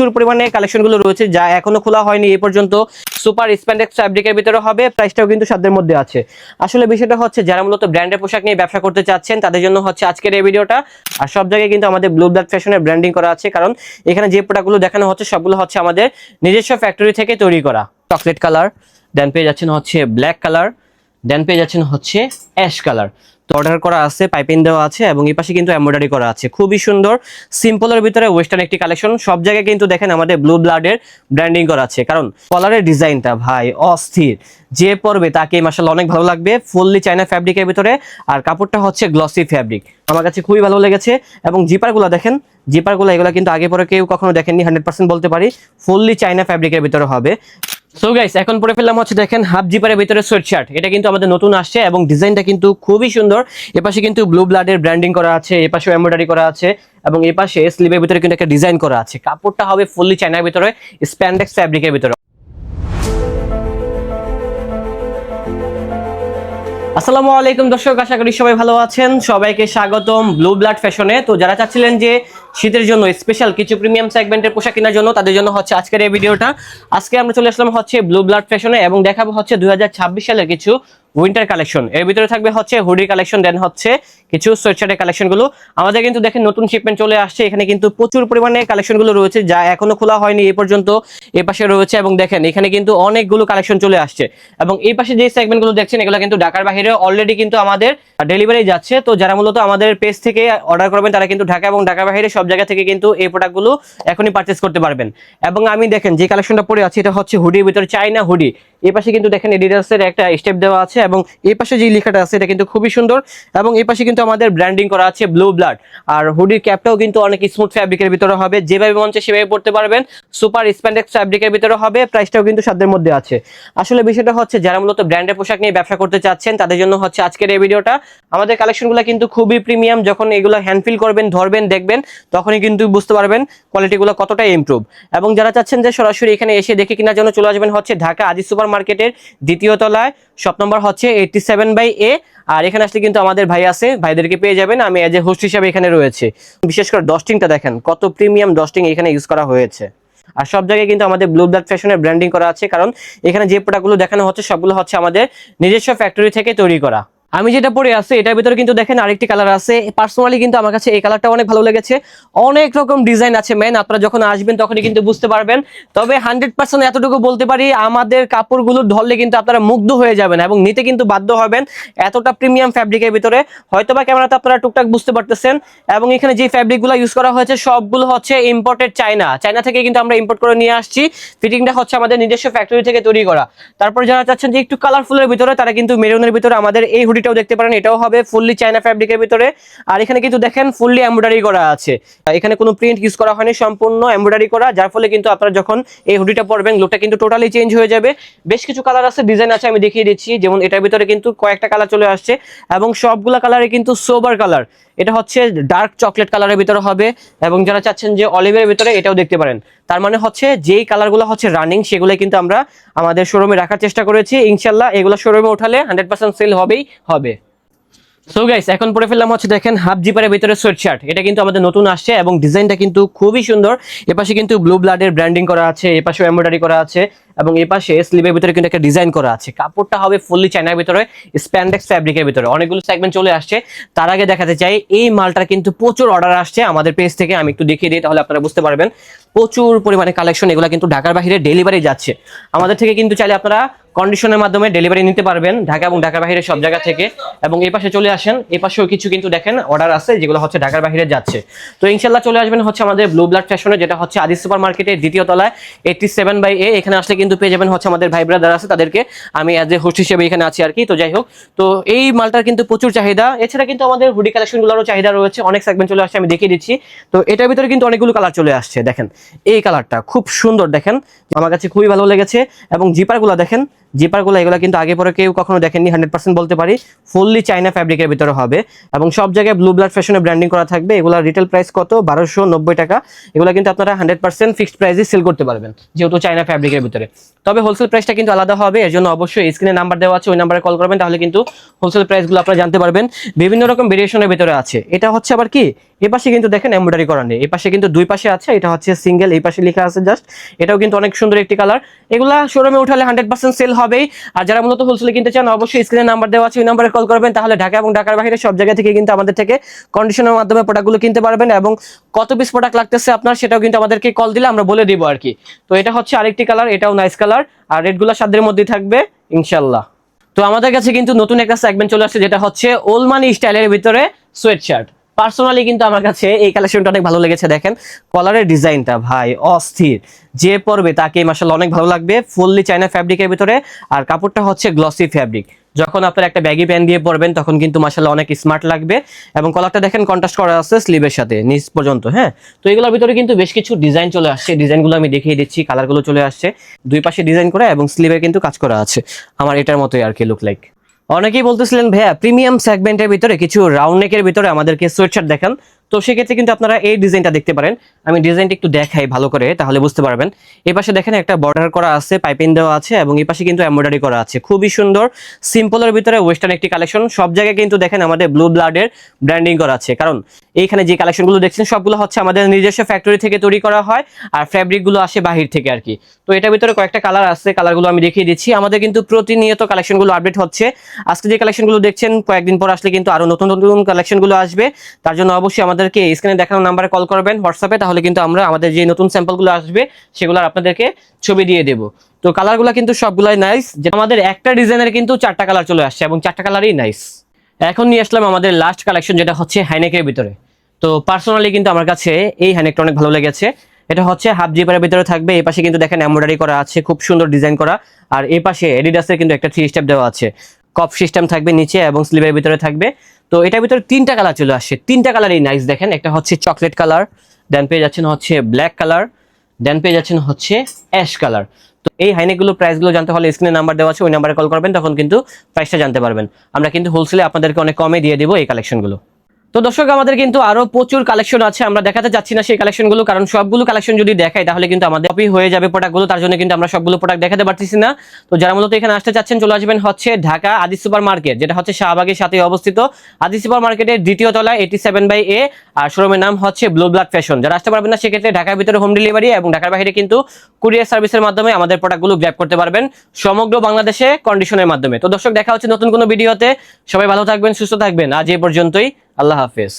প্রচুর পরিমাণে কালেকশনগুলো রয়েছে, যা এখনও খোলা হয়নি এই পর্যন্ত। সুপার স্প্যান্ডেক্স ফ্যাব্রিকের ভিতরে হবে প্রাইসটাও কিন্তু সাধ্যের মধ্যে আছে। আসলে বিষয়টা হচ্ছে, যারা মূলত ব্র্যান্ডের পোশাক নিয়ে ব্যবসা করতে চাচ্ছেন, তাদের জন্য হচ্ছে আজকের এই ভিডিওটা। আর সব জায়গায় কিন্তু আমাদের ব্লু ব্লাড ফ্যাশনের ব্র্যান্ডিং করা আছে, কারণ এখানে যে প্রোডাক্টগুলো দেখানো হচ্ছে, সবগুলো হচ্ছে আমাদের নিজস্ব ফ্যাক্টরি থেকে তৈরি করা। চকলেট কালার দেন পেয়ে যাচ্ছেন হচ্ছে ব্ল্যাক কালার দেন পেয়ে যাচ্ছেন হচ্ছে অ্যাশ কালার তো অর্ডার করা আছে পাইপিং দেওয়া আছে এবং এই পাশে কিন্তু এমব্রয়ডারি করা আছে। খুবই সুন্দর সিম্পলের ভিতরে ওয়েস্টার্ন একটি কালেকশন সব জায়গায় কিন্তু দেখেন আমাদের ব্লু ব্লাডের ব্র্যান্ডিং করা আছে। কারণ কলারের ডিজাইনটা ভাই অস্থির। যে পরবে তাকে মাসাল্লাহ অনেক ভালো লাগবে। ফুললি চাইনা ফ্যাব্রিকের ভিতরে। আর কাপড়টা হচ্ছে গ্লসি ফ্যাব্রিক আমার কাছে খুবই ভালো লেগেছে এবং জিপারগুলো দেখেন জিপারগুলো এগুলো কিন্তু আগে পরে কেউ কখনো দেখেননি হান্ড্রেড পার্সেন্ট বলতে পারি। ফুললি চাইনা ফ্যাব্রিকের ভিতরে হবে। সো গাইস এখন পরে ফেললাম হচ্ছে দেখেন হাফ জিপারের ভিতরে সোয়েট শার্ট এটা কিন্তু আমাদের নতুন আসছে এবং ডিজাইনটা কিন্তু খুবই সুন্দর। এপাশে কিন্তু ব্লু ব্লাডের ব্র্যান্ডিং করা আছে এপাশে এমব্রয়ডারি করা আছে এবং এপাশে স্লিভের ভিতরে কিন্তু একটা ডিজাইন করা আছে। কাপড়টা হবে ফুললি চাইনার ভিতরে স্প্যান্ডেক্স ফ্যাব্রিকের ভিতরে। আসসালামু আলাইকুম দর্শক, আশা করি সবাই ভালো আছেন। সবাইকে স্বাগতম ব্লু ব্লাড ফ্যাশনে তো যারা চাচ্ছিলেন যে শীতের জন্য স্পেশাল কিছু প্রিমিয়াম সেগমেন্টের পোশাক কেনার জন্য তাদের জন্য হচ্ছে আজকের এই ভিডিওটা। আজকে আমরা চলে আসলাম হচ্ছে ব্লু ব্লাড ফ্যাশনে এবং দেখাবো হচ্ছে দুই সালের কিছু উইন্টার কালেকশন এর ভিতরে থাকবে হচ্ছে হুডি কালেকশন দেন হচ্ছে কিছু সোয়েটশার্টের কালেকশনগুলো। আমাদের কিন্তু দেখেন নতুন শিপমেন্ট চলে আসছে, এখানে কিন্তু প্রচুর পরিমাণে কালেকশনগুলো রয়েছে, যা এখনও খোলা হয়নি এই পর্যন্ত এই পাশে রয়েছে এবং দেখেন এখানে কিন্তু অনেকগুলো কালেকশন চলে আসছে। এবং এই পাশে যে সেগমেন্টগুলো দেখছেন, এগুলো কিন্তু ঢাকার বাইরে অলরেডি কিন্তু আমাদের ডেলিভারি যাচ্ছে। তো যারা মূলত আমাদের পেজ থেকে অর্ডার করবেন, তারা কিন্তু ঢাকা এবং ঢাকার বাইরে সব জায়গা থেকে কিন্তু এই প্রোডাক্টগুলো এখনই পারচেস করতে পারবেন। এবং আমি দেখেন যে কালেকশনটা পরে আছে, এটা হচ্ছে হুডির ভিতরে চাইনা হুডি এই পাশে কিন্তু দেখেন এডিডাসের একটা স্টেপ দেওয়া আছে এবং এই পাশে যে লেখাটা আছে, এটা কিন্তু খুবই সুন্দর। এবং এই পাশে কিন্তু আমাদের ব্র্যান্ডিং করা আছে ব্লু ব্লাড আর হুডির ক্যাপটাও কিন্তু অনেক স্মুথ ফ্যাব্রিকের ভিতরে হবে। যেভাবে মন চায় সেভাবে পড়তে পারবেন। সুপার স্প্যান্ডেক্স ফ্যাব্রিকের ভিতরে হবে। প্রাইসটাও কিন্তু সাধ্যের মধ্যে আছে। আসলে বিষয়টা হচ্ছে, যারা মূলত ব্র্যান্ডের পোশাক নিয়ে ব্যবসা করতে চাচ্ছেন, তাদের জন্য হচ্ছে আজকের এই ভিডিওটা আমাদের কালেকশনগুলো কিন্তু খুবই প্রিমিয়াম যখন এগুলো হ্যান্ডফিল করবেন, ধরবেন, দেখবেন তখনই কিন্তু বুঝতে পারবেন কোয়ালিটিগুলো কতটা ইমপ্রুভ এবং যারা চাচ্ছেন যে সরাসরি এখানে এসে দেখে কেনার জন্য চলে আসবেন হচ্ছে ঢাকা আজি সুপার মার্কেটের দ্বিতীয় তলায় শপ নম্বর হচ্ছে eighty seven by A R এখানে আসলে কিন্তু আমাদের ভাই আছে, ভাইদেরকে পেয়ে যাবেন। আমি এজ এ হোস্ট হিসাবে এখানে রয়েছে। বিশেষ করে ডস্টিংটা দেখেন, কত প্রিমিয়াম ডস্টিং এখানে ইউজ করা হয়েছে। আর সব জায়গায় কিন্তু আমাদের ব্লু ব্লাড ফ্যাশনের ব্র্যান্ডিং করা আছে, কারণ এখানে যে প্রোডাক্টগুলো দেখানো হচ্ছে, সবগুলো হচ্ছে আমাদের নিজস্ব ফ্যাক্টরি থেকে তৈরি করা। আমি যেটা পরে আছে, এটার ভিতরে কিন্তু দেখেন আরেকটি কালার আছে। পার্সোনালি কিন্তু আমার কাছে এই কালারটা অনেক ভালো লেগেছে। অনেক রকম ডিজাইন আছে মেন আপনারা যখন আসবেন তখনই কিন্তু বুঝতে পারবেন। তবে হান্ড্রেড পার্সেন্ট এতটুকু বলতে পারি, আমাদের কাপড়গুলো ধরলে কিন্তু আপনারা মুগ্ধ হয়ে যাবেন এবং নিতে কিন্তু বাধ্য হবেন এতটা প্রিমিয়াম ফ্যাব্রিকের ভিতরে। হয়তো বা ক্যামেরাতে আপনারা টুকটাক বুঝতে পারতেছেন এবং এখানে যে ফ্যাব্রিকগুলো ইউজ করা হয়েছে, সবগুলো হচ্ছে ইম্পোর্টেড চায়না চায়না থেকে কিন্তু আমরা ইম্পোর্ট করে নিয়ে আসছি। ফিটিংটা হচ্ছে আমাদের নিজস্ব ফ্যাক্টরি থেকে তৈরি করা। তারপর যারা চাচ্ছেন যে একটু কালারফুলের ভিতরে, তারা কিন্তু মেরুনের ভিতরে আমাদের এই হুডিটাও দেখতে পারেন, এটাও হবে ফুললি চায়না ফ্যাব্রিকের ভিতরে। আর এখানে কিন্তু দেখেন ফুললি এমব্রয়ডারি করা আছে। এখানে কোনো প্রিন্ট ইউজ করা হয়নি, সম্পূর্ণ এমব্রয়ডারি করা, যার ফলে কিন্তু আপনারা যখন এই হুডিটা পরবেন লুকটা কিন্তু টোটালি চেঞ্জ হয়ে যাবে। বেশ কিছু কালার আছে ডিজাইন আছে, আমি দেখিয়ে দিচ্ছি। যেমন এটার ভিতরে কিন্তু কয়েকটা কালার চলে আসছে, এবং সবগুলা কালারে কিন্তু সোবার কালার এটা হচ্ছে ডার্ক চকলেট কালারের ভিতরে হবে, এবং যারা চাচ্ছেন যে অলিভের ভিতরে, এটাও দেখতে পারেন। তার মানে হচ্ছে, যেই কালারগুলো হচ্ছে রানিং সেগুলো কিন্তু আমরা আমাদের শোরুমে রাখার চেষ্টা করেছি। ইনশাল্লাহ এগুলো শোরুমে উঠালে হান্ড্রেড পার্সেন্ট সেল হবেই হবে। সো গাইস এখন পরে ফেললাম হচ্ছে দেখেন হাফ জিপারের ভিতরে সোয়েট শার্ট এটা কিন্তু আমাদের নতুন আসছে এবং ডিজাইনটা কিন্তু খুবই সুন্দর। এপাশে কিন্তু ব্লু ব্লাডের ব্র্যান্ডিং করা আছে এপাশে এমব্রয়ডারি করা আছে। এবং এপাশে স্লিভের ভিতরে কিন্তু একটা ডিজাইন করা আছে। কাপড়টা হবে ফুললি চায়নার ভিতরে স্প্যান্ডেক্স ফ্যাব্রিকের ভিতরে। অনেকগুলো সেগমেন্ট চলে আসছে। তার আগে দেখাতে চাই, এই মালটার কিন্তু প্রচুর অর্ডার আসছে আমাদের পেজ থেকে, আমি একটু দেখিয়ে দিই তাহলে আপনারা বুঝতে পারবেন। প্রচুর পরিমাণে কালেকশন এগুলো কিন্তু ঢাকার বাইরে ডেলিভারি যাচ্ছে। আমাদের থেকে কিন্তু চাইলে আপনারা কন্ডিশনের মাধ্যমে ডেলিভারি নিতে পারবেন, ঢাকা এবং ঢাকার বাইরে সব জায়গা থেকে। এবং এই পাশে চলে আসেন, এই পাশেও কিছু কিন্তু দেখেন অর্ডার আছে, যেগুলো হচ্ছে ঢাকার বাইরে যাচ্ছে। তো ইনশাল্লাহ চলে আসবেন হচ্ছে আমাদের ব্লু ব্লাড ফ্যাশনে যেটা হচ্ছে আদি সুপার মার্কেটের দ্বিতীয় তলায় এইটটি সেভেন বাই এ এখানে আসলে কিন্তু পেয়ে যাবেন হচ্ছে আমাদের ভাই ব্রাদার আছে, তাদেরকে আমি অ্যাজ এ হোস্ট হিসেবে এখানে আছি আর কি। তো যাই হোক, তো এই মালটার কিন্তু প্রচুর চাহিদা। এছাড়া কিন্তু আমাদের হুডি কালেকশনগুলোরও চাহিদা রয়েছে, অনেক সেগমেন্ট চলে আসছে, আমি দেখিয়ে দিচ্ছি। তো এটার ভিতরে কিন্তু অনেকগুলো কালার চলে আসছে, দেখেন। এই কালারটা খুব সুন্দর, দেখেন। আমার কাছে খুবই ভালো লেগেছে এবং জিপারগুলো দেখেন জিপারগুলো, এগুলো কিন্তু আগে পরে কেউ কখনো দেখেননি হান্ড্রেড পার্সেন্ট বলতে পারি। ফুললি চাইনা ফ্যাব্রিকের ভিতরে হবে। এবং সব জায়গায় ব্লু ব্লাড ফ্যাশনে ব্র্যান্ডিং করা থাকবে। এগুলো রিটেল প্রাইস কত? বারোশো নব্বই টাকা। এগুলো কিন্তু আপনারা হান্ড্রেড পার্সেন্ট ফিক্সড প্রাইসে সেল করতে পারবেন, যেহেতু চাইনা ফ্যাব্রিকের ভিতরে। তবে হোলসেল প্রাইসটা কিন্তু আলাদা হবে। এর জন্য অবশ্যই স্ক্রিনে নাম্বার দেওয়া আছে, ওই নাম্বারে কল করবেন, তাহলে কিন্তু হোলসেল প্রাইসগুলো আপনারা জানতে পারবেন। বিভিন্ন রকম ভেরিয়েশনের ভিতরে আছে। এটা হচ্ছে আবার কি? এ পাশে কিন্তু দেখেন এমব্রয়ডারি করা নেই। এই পাশে কিন্তু দুই পাশে আছে, এটা হচ্ছে সিঙ্গেল এই পাশে লেখা আছে জাস্ট এটাও কিন্তু অনেক সুন্দর একটি কালার এগুলা শোরুমে উঠালে হান্ড্রেড পার্সেন্ট সেল হবেই আর যারা মূলত হোলসেলে কিনতে চান, অবশ্যই স্ক্রিনে নাম্বার দেওয়া আছে, ওই নাম্বারে কল করবেন, তাহলে ঢাকা এবং ঢাকার বাইরে সব জায়গা থেকে কিন্তু আমাদের থেকে কন্ডিশনের মাধ্যমে প্রোডাক্টগুলো কিনতে পারবেন এবং কত পিস প্রোডাক্ট লাগতেছে আপনার সেটাও কিন্তু আমাদেরকে কল দিলে আমরা বলে দিব আর কি তো এটা হচ্ছে আরেকটি কালার এটাও নাইস কালার আর রেডগুলো সাধ্যের মধ্যেই থাকবে ইনশাল্লাহ তো আমাদের কাছে কিন্তু নতুন একটা সেগমেন্ট চলে আসছে, যেটা হচ্ছে ওলমানি স্টাইলের ভিতরে সোয়েট শার্ট পার্সোনালি কিন্তু আমার কাছে এই কালেকশনটা অনেক ভালো লেগেছে, দেখেন। কলারের ডিজাইনটা ভাই অস্থির। যে পরবে তাকে মাসাল্লাহ অনেক ভালো লাগবে ফুললি চাইনা ফ্যাব্রিকের ভিতরে। আর কাপড়টা হচ্ছে গ্লসি ফ্যাব্রিক যখন আপনার একটা ব্যাগি প্যান্ট দিয়ে পরবেন, তখন কিন্তু মাসাল্লাহ অনেক স্মার্ট লাগবে। এবং কলারটা দেখেন কন্ট্রাস্ট করা আছে স্লিভের সাথে, নিচ পর্যন্ত হ্যাঁ? তো এগুলোর ভিতরে কিন্তু বেশ কিছু ডিজাইন চলে আসছে। ডিজাইনগুলো আমি দেখিয়ে দিচ্ছি কালারগুলো চলে আসছে। দুই পাশে ডিজাইন করা এবং স্লিভে কিন্তু কাজ করা আছে। আমার এটার মতোই আর কি লুক লাইক অনেকেই বলতেছিলেন ভাইয়া প্রিমিয়াম সেগমেন্টের ভিতরে কিছু রাউন্ড নেকের ভিতরে আমাদেরকে সোয়েটশার্ট দেখান। তো সেক্ষেত্রে কিন্তু আপনারা এই ডিজাইনটা দেখতে পারেন। আমি ডিজাইনটা একটু দেখাই ভালো করে, তাহলে বুঝতে পারবেন। এই পাশে দেখেন একটা বর্ডার করা আছে পাইপিং দেওয়া আছে, এবং এই পাশে কিন্তু এমব্রয়ডারি করা আছে। খুবই সুন্দর সিম্পলের ভিতরে ওয়েস্টার্ন একটি কালেকশন সব জায়গায় কিন্তু দেখেন আমাদের ব্লু ব্লাডের ব্র্যান্ডিং করা আছে। কারণ এইখানে যে কালেকশনগুলো দেখছেন, সবগুলো হচ্ছে আমাদের নিজস্ব ফ্যাক্টরি থেকে তৈরি করা হয়, আর ফ্যাব্রিকগুলো আসে বাহির থেকে আর কি। তো এটার ভিতরে কয়েকটা কালার আছে কালারগুলো আমি দেখিয়ে দিচ্ছি। আমাদের কিন্তু প্রতিনিয়ত কালেকশনগুলো আপডেট হচ্ছে। আজকে যে কালেকশনগুলো দেখছেন, কয়েকদিন পর আসলে কিন্তু আরও নতুন নতুন কালেকশনগুলো আসবে। তার জন্য অবশ্যই আমাদেরকে স্ক্রিনে দেখানো নাম্বারে কল করবেন হোয়াটসঅ্যাপে তাহলে কিন্তু আমরা আমাদের যে নতুন স্যাম্পলগুলো আসবে, সেগুলো আপনাদেরকে ছবি দিয়ে দেবো। তো কালারগুলো কিন্তু সবগুলাই নাইস যে আমাদের একটা ডিজাইনের কিন্তু চারটা কালার চলে আসছে এবং চারটা কালারই নাইস এখন নিয়ে আসলাম আমাদের লাস্ট কালেকশন যেটা হচ্ছে হাইনেকের ভিতরে। তো পার্সোনালি কিন্তু আমার কাছে এই হাইনেকটা অনেক ভালো লেগেছে। এটা হচ্ছে হাফ জিপারের ভিতরে থাকবে এই পাশে কিন্তু দেখেন এমব্রয়ডারি করা আছে, খুব সুন্দর ডিজাইন করা। আর এই পাশে এডিডাসের কিন্তু একটা থ্রি স্টেপ দেওয়া আছে। কপ সিস্টেম থাকবে নিচে এবং স্লিভের ভিতরে থাকবে। তো এটার ভিতরে তিনটা কালার চলে আসছে। তিনটা কালারই নাইস দেখেন। একটা হচ্ছে চকলেট কালার দেন পেয়ে যাচ্ছেন হচ্ছে ব্ল্যাক কালার দেন পেয়ে যাচ্ছেন হচ্ছে অ্যাশ কালার তো এই হাইনেকগুলো প্রাইসগুলো জানতে হলে স্ক্রিনে নাম্বার দেওয়া আছে, ওই নাম্বারে কল করবেন, তখন কিন্তু প্রাইসটা জানতে পারবেন। আমরা কিন্তু হোলসেলে আপনাদেরকে অনেক কমে দিয়ে দেবো এই কালেকশনগুলো তো দর্শক, আমাদের কিন্তু আরও প্রচুর কালেকশন আছে, আমরা দেখাতে যাচ্ছি না সেই কালেকশনগুলো কারণ সবগুলো কালেকশন যদি দেখাই, তাহলে কিন্তু আমাদের কপি হয়ে যাবে প্রোডাক্টগুলো তার জন্য কিন্তু আমরা সবগুলো প্রোডাক্ট দেখাতে পারতেছি না। তো যারা মূলত এখানে আসতে চাচ্ছেন, চলে আসবেন হচ্ছে ঢাকা আদি সুপার মার্কেট যেটা হচ্ছে শাহবাগের সাথে অবস্থিত। আদি সুপার মার্কেটের দ্বিতীয় তলায় এইটি সেভেন বাই এ আর শোরুমের নাম হচ্ছে ব্লু ব্লাড ফ্যাশন যারা আসতে পারবেন না, সেক্ষেত্রে ঢাকার ভিতরে হোম ডেলিভারি এবং ঢাকার বাইরে কিন্তু কুরিয়ার সার্ভিসের মাধ্যমে আমাদের প্রোডাক্টগুলো গ্র্যাপ করতে পারবেন সমগ্র বাংলাদেশে কন্ডিশনের মাধ্যমে। তো দর্শক, দেখা হচ্ছে নতুন কোনো ভিডিওতে সবাই ভালো থাকবেন, সুস্থ থাকবেন। আজ এই পর্যন্তই। আল্লাহ হাফেজ।